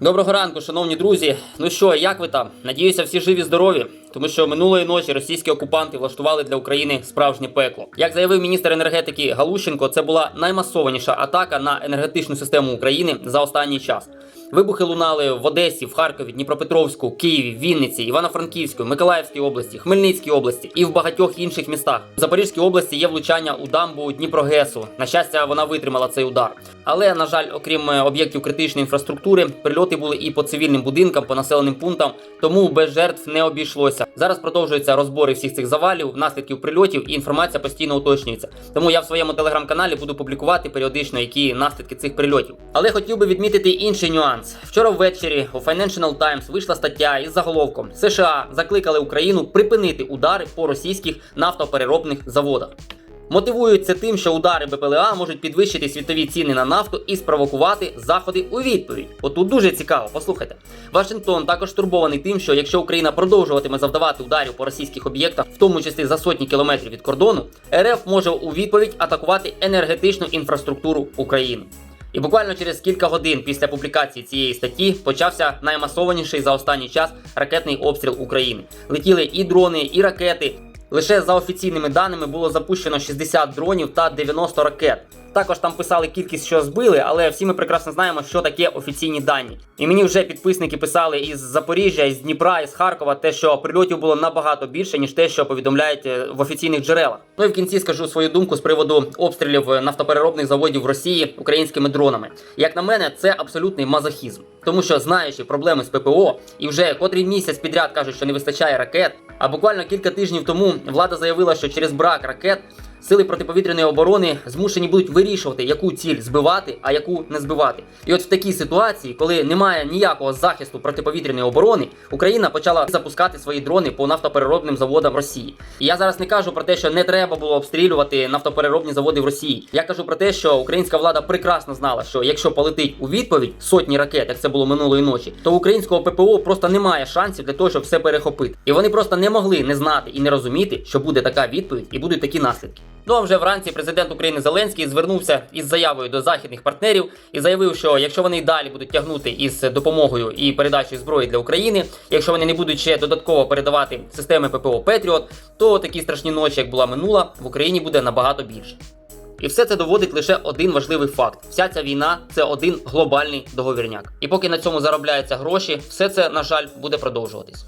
Доброго ранку, шановні друзі. Ну що, як ви там? Надіюся, всі живі, здорові. Тому що минулої ночі російські окупанти влаштували для України справжнє пекло. Як заявив міністр енергетики Галущенко, це була наймасованіша атака на енергетичну систему України за останній час. Вибухи лунали в Одесі, в Харкові, Дніпропетровську, Києві, Вінниці, Івано-Франківську, Миколаївській області, Хмельницькій області і в багатьох інших містах. В Запорізькій області є влучання у дамбу Дніпрогесу. На щастя, вона витримала цей удар. Але на жаль, окрім е, об'єктів критичної інфраструктури, прильоти були і по цивільним будинкам, по населеним пунктам, тому без жертв не обійшлося. Зараз продовжуються розбори всіх цих завалів, наслідків прильотів, і інформація постійно уточнюється. Тому я в своєму телеграм-каналі буду публікувати періодично, які наслідки цих прильотів. Але хотів би відмітити інший нюанс. Вчора ввечері у Financial Times вийшла стаття із заголовком США закликали Україну припинити удари по російських нафтопереробних заводах. Мотивують це тим, що удари БПЛА можуть підвищити світові ціни на нафту і спровокувати заходи у відповідь. Отут дуже цікаво, послухайте. Вашингтон також турбований тим, що якщо Україна продовжуватиме завдавати ударів по російських об'єктах, в тому числі за сотні кілометрів від кордону, РФ може у відповідь атакувати енергетичну інфраструктуру України. І буквально через кілька годин після публікації цієї статті почався наймасованіший за останній час ракетний обстріл України. Летіли і дрони, і ракети. Лише за офіційними даними було запущено 60 дронів та 90 ракет. Також там писали кількість, що збили, але всі ми прекрасно знаємо, що таке офіційні дані. І мені вже підписники писали із Запоріжжя, із Дніпра, із Харкова, те, що прильотів було набагато більше, ніж те, що повідомляють е, в офіційних джерелах. Ну і в кінці скажу свою думку з приводу обстрілів е, нафтопереробних заводів в Росії українськими дронами. Як на мене, це абсолютний мазохізм. Тому що знаючи проблеми з ППО, і вже котрий місяць підряд кажуть, що не вистачає ракет. А буквально кілька тижнів тому влада заявила, що через брак ракет сили протиповітряної оборони змушені будуть вирішувати, яку ціль збивати, а яку не збивати. І от в такій ситуації, коли немає ніякого захисту протиповітряної оборони, Україна почала запускати свої дрони по нафтопереробним заводам Росії. І я зараз не кажу про те, що не треба було обстрілювати нафтопереробні заводи в Росії. Я кажу про те, що українська влада прекрасно знала, що якщо полетить у відповідь сотні ракет, як це було минулої ночі, то українського ППО просто немає шансів для того, щоб все перехопити. І вони просто не могли не знати і не розуміти, що буде така відповідь і будуть такі наслідки. Ну а вже вранці президент України Зеленський звернувся із заявою до західних партнерів і заявив, що якщо вони й далі будуть тягнути із допомогою і передачею зброї для України, якщо вони не будуть ще додатково передавати системи ППО Петріот, то такі страшні ночі, як була минула, в Україні буде набагато більше. І все це доводить лише один важливий факт: вся ця війна це один глобальний договірняк. І поки на цьому заробляються гроші, все це, на жаль, буде продовжуватись.